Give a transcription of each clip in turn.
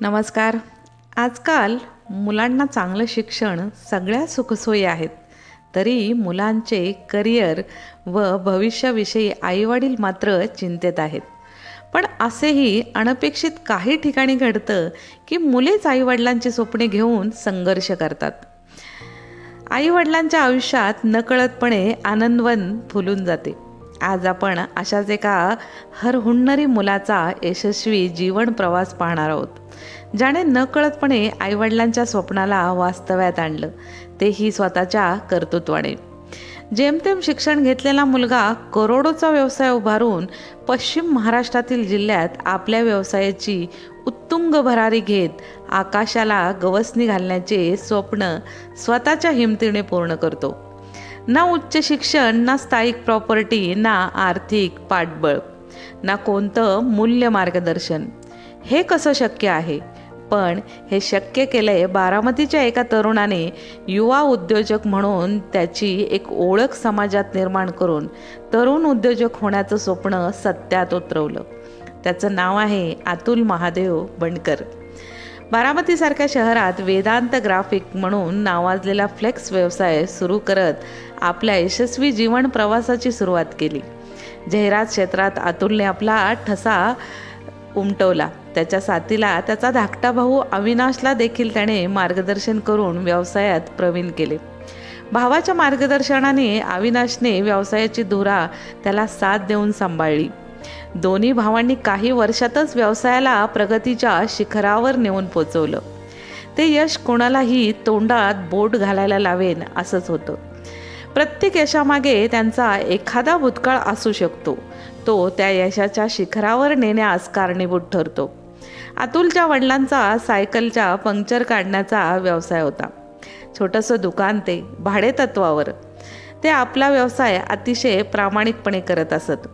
नमस्कार. आजकाल मुलांना चांगलं शिक्षण सगळ्या सुखसोयी आहेत. तरी मुलांचे करिअर व भविष्याविषयी आईवडील मात्र चिंतेत आहेत. पण असेही अनपेक्षित काही ठिकाणी घडतं की मुलेच आईवडिलांची स्वप्ने घेऊन संघर्ष करतात. आईवडिलांच्या आयुष्यात नकळतपणे आनंदवन फुलून जाते. आज आपण अशाच एका हरहुन्नरी मुलाचा यशस्वी जीवन प्रवास पाहणार आहोत ज्याने नकळतपणे आईवडिलांच्या स्वप्नाला वास्तव्यात आणलं. तेही स्वतःच्या कर्तृत्वाने. जेमतेम शिक्षण घेतलेला मुलगा करोडोचा व्यवसाय उभारून पश्चिम महाराष्ट्रातील जिल्ह्यात आपल्या व्यवसायाची उत्तुंग भरारी घेत आकाशाला गवसणी घालण्याचे स्वप्न स्वतःच्या हिमतीने पूर्ण करतो. ना उच्च शिक्षण ना स्थायिक प्रॉपर्टी ना आर्थिक पाठबळ ना कोणतं मूल्य मार्गदर्शन. हे कसं शक्य आहे? पण हे शक्य केलंय बारामतीच्या एका तरुणाने युवा उद्योजक म्हणून त्याची एक ओळख समाजात निर्माण करून तरुण उद्योजक होण्याचं स्वप्न सत्यात उतरवलं. त्याचं नाव आहे अतुल महादेव बंडकर बारामतीसारख्या शहरात वेदांत ग्राफिक म्हणून नावाजलेला फ्लेक्स व्यवसाय सुरू करत आपल्या यशस्वी जीवन प्रवासाची सुरुवात केली. जाहिरात क्षेत्रात अतुलने आपला ठसा उमटवला. त्याच्या साथीला त्याचा धाकटा भाऊ अविनाशला देखील त्याने मार्गदर्शन करून व्यवसायात प्रवीण केले. भावाच्या मार्गदर्शनाने अविनाशने व्यवसायाची धुरा त्याला साथ देऊन सांभाळली. दोन्ही भावांनी काही वर्षातच व्यवसायाला प्रगतीच्या शिखरावर नेऊन पोचवलं. ते यश कोणालाही तोंडात बोट घालायला लावेन असंच होतं. प्रत्येक यशामागे त्यांचा एखादा भूतकाळ असू शकतो. तो त्या यशाच्या शिखरावर नेण्यास कारणीभूत ठरतो. अतुलच्या वडिलांचा सायकलच्या पंक्चर काढण्याचा व्यवसाय होता. छोटंसं दुकान ते भाडेतत्वावर. ते आपला व्यवसाय अतिशय प्रामाणिकपणे करत असत.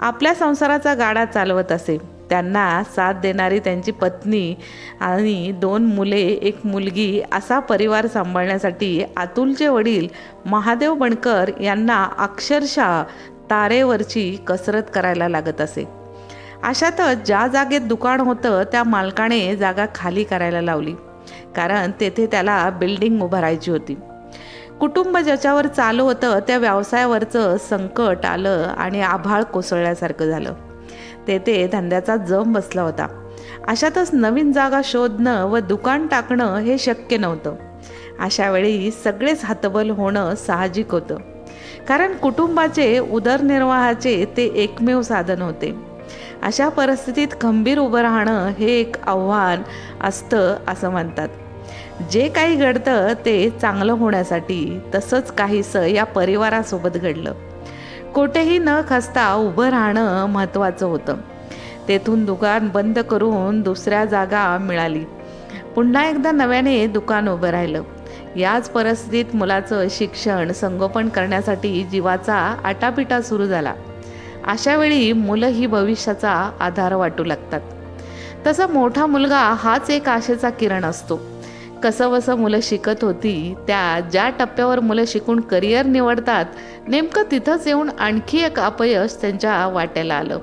आपल्या संसाराचा गाडा चालवत असे. त्यांना साथ देणारी त्यांची पत्नी आणि दोन मुले एक मुलगी असा परिवार सांभाळण्यासाठी अतुलचे वडील महादेव बणकर यांना अक्षरशः तारेवरची कसरत करायला लागत असे. अशातच ज्या जागेत दुकान होतं त्या मालकाने जागा खाली करायला लावली. कारण तेथे त्याला बिल्डिंग उभारायची होती. कुटुंब ज्याच्यावर चालू होतं त्या व्यवसायावरचं संकट आलं आणि आभाळ कोसळल्यासारखं झालं. तेथे धंद्याचा जम बसला होता. अशातच नवीन जागा शोधणं व दुकान टाकणं हे शक्य नव्हतं. अशा वेळी सगळेच हातबल होणं साहजिक होतं. कारण कुटुंबाचे उदरनिर्वाहाचे ते एकमेव साधन होते. अशा परिस्थितीत खंबीर उभं राहणं हे एक आव्हान असतं असं म्हणतात. जे काही घडतं ते चांगलं होण्यासाठी तसंच काहीसं या परिवारासोबत घडलं. कोठेही न खसता उभं राहणं महत्त्वाचं होतं. तेथून दुकान बंद करून दुसऱ्या जागा मिळाली. पुन्हा एकदा नव्याने दुकान उभं राहिलं. याच परिस्थितीत मुलाचं शिक्षण संगोपन करण्यासाठी जीवाचा आटापिटा सुरू झाला. अशा वेळी मुलं ही भविष्याचा आधार वाटू लागतात. तसा मोठा मुलगा हाच एक आशेचा किरण असतो. कसंवसं मुलं शिकत होती त्या ज्या टप्प्यावर मुलं शिकून करिअर निवडतात नेमकं तिथंच येऊन आणखी एक अपयश त्यांच्या वाट्याला आलं.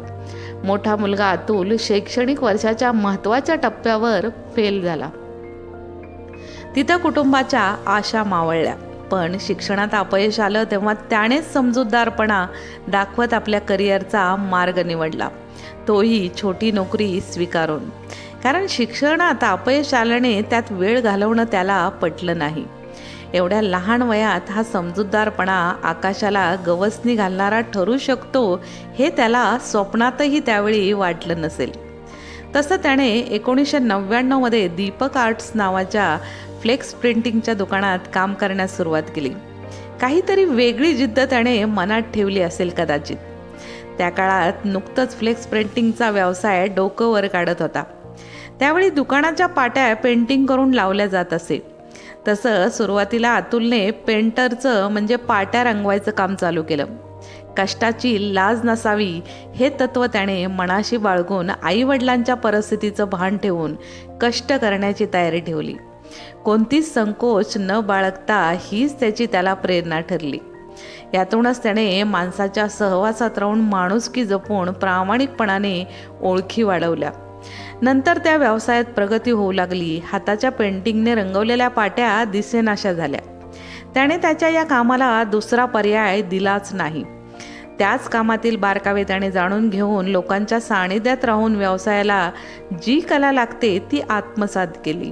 मोठा मुलगा अतुल शैक्षणिक वर्षाच्या महत्त्वाच्या टप्प्यावर फेल झाला. तिथं कुटुंबाच्या आशा मावळल्या पण शिक्षणात अपयश आलं तेव्हा त्यानेच समजूतदारपणा दाखवत आपल्या करिअरचा मार्ग निवडला. तोही छोटी नोकरी स्वीकारून. कारण शिक्षणात अपयश आल्याने त्यात वेळ घालवणं त्याला पटलं नाही. एवढ्या लहान वयात हा समजूतदारपणा आकाशाला गवसणी घालणारा ठरू शकतो हे त्याला स्वप्नातही त्यावेळी वाटलं नसेल. तसं त्याने एकोणीसशे नव्याण्णवमध्ये दीपक आर्ट्स नावाच्या फ्लेक्स प्रिंटिंगच्या दुकानात काम करण्यास सुरुवात केली. काहीतरी वेगळी जिद्द त्याने मनात ठेवली असेल कदाचित. त्या काळात नुकतंच फ्लेक्स प्रिंटिंगचा व्यवसाय डोकं वर काढत होता. त्यावेळी दुकानाच्या पाट्या पेंटिंग करून लावल्या जात असे. तसं सुरुवातीला अतुलने पेंटरचं म्हणजे पाट्या रंगवायचं काम चालू केलं. कष्टाची लाज नसावी हे तत्त्व त्याने मनाशी बाळगून आईवडिलांच्या परिस्थितीचं भान ठेवून कष्ट करण्याची तयारी ठेवली. कोणतीच संकोच न बाळगता हीच त्याची त्याला प्रेरणा ठरली. यातूनच त्याने माणसाच्या सहवासात राहून माणुसकी जपून प्रामाणिकपणाने ओळखी वाढवल्या. नंतर त्या व्यवसायात प्रगती होऊ लागली. हाताच्या पेंटिंगने रंगवलेल्या पाट्या दिसेनाशा झाल्या. त्याने त्याच्या या कामाला दुसरा पर्याय दिलाच नाही. त्याच कामातील बारकावे त्याने जाणून घेऊन लोकांच्या सानिध्यात राहून व्यवसायाला जी कला लागते ती आत्मसात केली.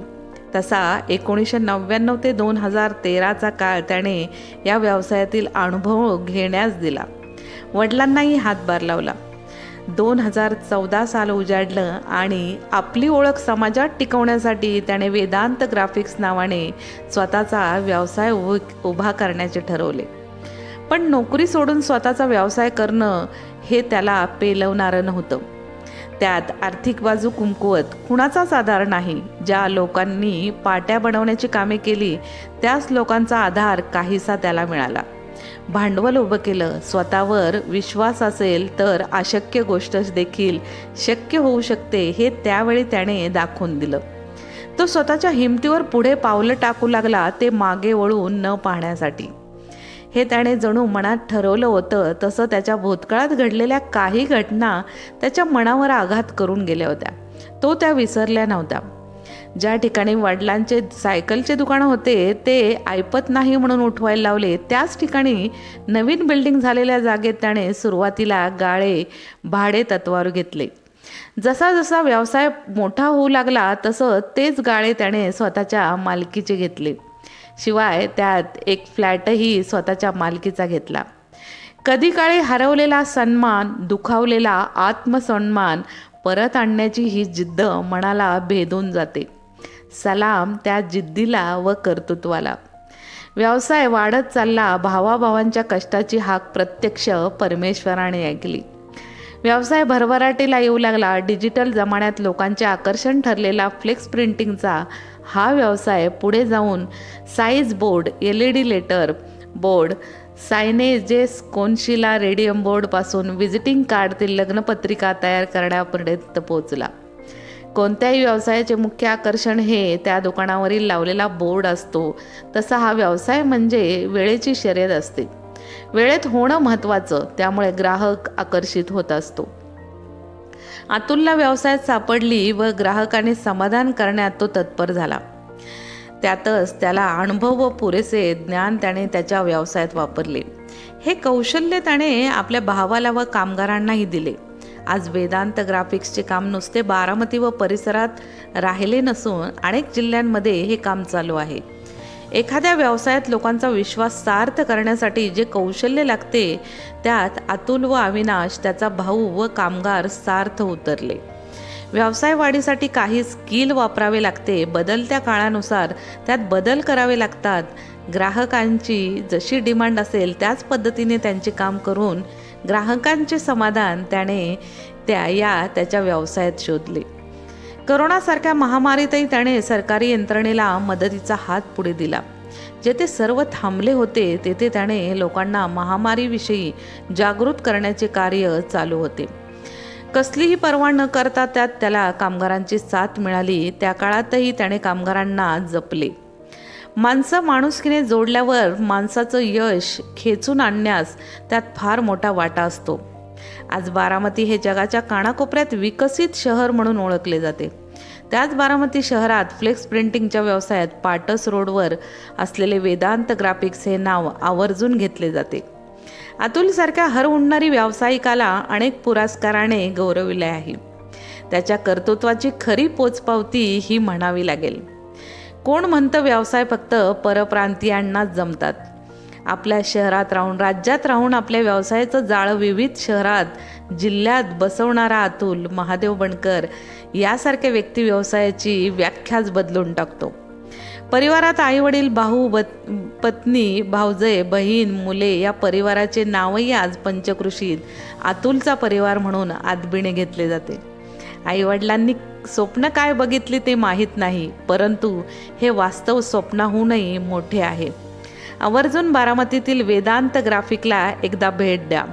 तसा एकोणीसशे नव्याण्णव ते दोन हजार तेराचा काळ त्याने या व्यवसायातील अनुभव घेण्यास दिला. वडिलांनाही हातभार लावला. दोन हजार चौदा साल उजाडलं आणि आपली ओळख समाजात टिकवण्यासाठी त्याने वेदांत ग्राफिक्स नावाने स्वतःचा व्यवसाय उभ उभा करण्याचे ठरवले. पण नोकरी सोडून स्वतःचा व्यवसाय करणं हे त्याला पेलवणारं नव्हतं. त्यात आर्थिक बाजू कुमकुवत कुणाचाच आधार नाही. ज्या लोकांनी पाट्या बनवण्याची कामे केली त्याच लोकांचा आधार काहीसा त्याला मिळाला. भांडवल उभं केलं स्वतःवर विश्वास असेल तर अशक्य गोष्ट देखील शक्य होऊ शकते हे त्यावेळी त्याने दाखवून दिलं. तो स्वतःच्या हिमतीवर पुढे पावलं टाकू लागला ते मागे वळून न पाहण्यासाठी. हे त्याने जणू मनात ठरवलं होतं तसं त्याच्या भूतकाळात घडलेल्या काही घटना त्याच्या मनावर आघात करून गेल्या होत्या. तो त्या विसरल्या नव्हत्या. ज्या ठिकाणी वडिलांचे सायकलचे दुकानं होते ते ऐपत नाही म्हणून उठवायला लावले. त्याच ठिकाणी नवीन बिल्डिंग झालेल्या जागेत त्याने सुरुवातीला गाळे भाडे तत्वावर घेतले. जसा जसा व्यवसाय मोठा होऊ लागला तसं तेच गाळे त्याने स्वतःच्या मालकीचे घेतले. शिवाय त्यात एक फ्लॅटही स्वतःच्या मालकीचा घेतला. कधी काळी हरवलेला सन्मान दुखावलेला आत्मसन्मान परत आणण्याची ही जिद्द मनाला भेदून जाते. सलाम त्या जिद्दीला व कर्तृत्वाला. व्यवसाय वाढत चालला भावाभावांच्या कष्टाची हाक प्रत्यक्ष परमेश्वराने ऐकली. व्यवसाय भरभराटीला येऊ लागला डिजिटल जमान्यात लोकांचे आकर्षण ठरलेला फ्लेक्स प्रिंटिंगचा हा व्यवसाय पुढे जाऊन size board L E D letter board signages कोनशिला रेडियम बोर्डपासून व्हिजिटिंग कार्ड ते लग्नपत्रिका तयार करण्यापर्यंत पोहोचला. कोणत्याही व्यवसायाचे मुख्य आकर्षण हे त्या दुकानावरील लावलेला बोर्ड असतो. तसा हा व्यवसाय म्हणजे वेळेची शर्यत असते. वेळेत होणं महत्त्वाचं त्यामुळे ग्राहक आकर्षित होत असतो. अतुलला व्यवसायात सापडली व ग्राहकाने समाधान करण्यात तो तत्पर झाला. त्यातच त्याला अनुभव व पुरेसे ज्ञान त्याने त्याच्या व्यवसायात वापरले. हे कौशल्य त्याने आपल्या भावाला व कामगारांनाही दिले. आज वेदांत ग्राफिक्सचे काम नुसते बारामती व परिसरात राहिले नसून अनेक जिल्ह्यांमध्ये हे काम चालू आहे. एखाद्या व्यवसायात लोकांचा विश्वास सार्थ करण्यासाठी जे कौशल्य लागते त्यात अतुल व अविनाश त्याचा भाऊ व कामगार सार्थ उतरले. व्यवसाय वाढीसाठी काही स्किल वापरावे लागते. बदलत्या काळानुसार त्यात बदल करावे लागतात. ग्राहकांची जशी डिमांड असेल त्याच पद्धतीने त्यांचे काम करून ग्राहकांचे समाधान त्याने त्या या त्याच्या व्यवसायात शोधले. करोनासारख्या महामारीतही त्याने सरकारी यंत्रणेला मदतीचा हात पुढे दिला. जेथे सर्व थांबले होते तेथे त्याने लोकांना महामारीविषयी जागृत करण्याचे कार्य चालू होते. कसलीही पर्वा न करता त्यात त्याला कामगारांची साथ मिळाली त्या काळातही त्याने कामगारांना जपले. माणसं माणुसकीने जोडल्यावर माणसाचं यश खेचून आणण्यास त्यात फार मोठा वाटा असतो. आज बारामती हे जगाच्या कानाकोपऱ्यात विकसित शहर म्हणून ओळखले जाते. त्याच बारामती शहरात फ्लेक्स प्रिंटिंगच्या व्यवसायात पाटस रोडवर असलेले वेदांत ग्राफिक्स हे नाव आवर्जून घेतले जाते. अतुलसारख्या हर उडणारी व्यावसायिकाला अनेक पुरस्काराने गौरविले आहे. त्याच्या कर्तृत्वाची खरी पोचपावती ही म्हणावी लागेल. कोण म्हणतं व्यवसाय फक्त परप्रांतीयांनाच जमतात? आपल्या शहरात राहून राज्यात राहून आपल्या व्यवसायाचं जाळं विविध शहरात जिल्ह्यात बसवणारा अतुल महादेव बनकर यासारख्या व्यक्ती व्यवसायाची व्याख्याच बदलून टाकतो. परिवारात आईवडील भाऊ ब पत्नी भावजे बहीण मुले या परिवाराचे नावही आज पंचकृषीत अतुलचा परिवार म्हणून आदबीने घेतले जाते. आईवडिलांनी स्वप्न काय बघितले ते माहीत नाही परंतु हे वास्तव स्वप्नाहूनही मोठे आहे. आवर्जून बारामतीतील वेदांत ग्राफिकला एकदा भेट द्या.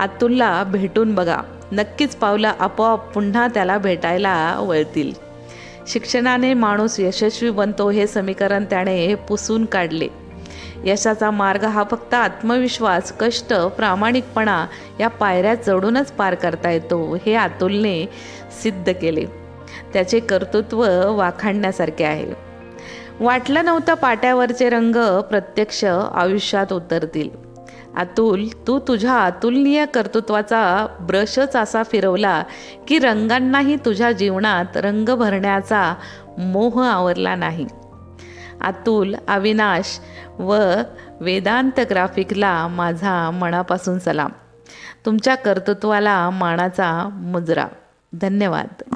अतुलला भेटून बघा. नक्कीच पावलं आपोआप पुन्हा त्याला भेटायला वळतील. शिक्षणाने माणूस यशस्वी बनतो हे समीकरण त्याने पुसून काढले. यशाचा मार्ग हा फक्त आत्मविश्वास कष्ट प्रामाणिकपणा या पायऱ्या चढूनच पार करता येतो हे अतुलने सिद्ध केले. त्याचे कर्तृत्व वाखाणण्यासारखे आहे. वाटलं नव्हतं पाट्यावरचे रंग प्रत्यक्ष आयुष्यात उतरतील. अतुल तू तुझ्या अतुलनीय कर्तृत्वाचा ब्रशच असा फिरवला की रंगांनाही तुझ्या जीवनात रंग भरण्याचा मोह आवरला नाही. अतुल अविनाश व वेदांत ग्राफिकला माझा मनापासून सलाम. तुमच्या कर्तृत्वाला मानाचा मुजरा. धन्यवाद.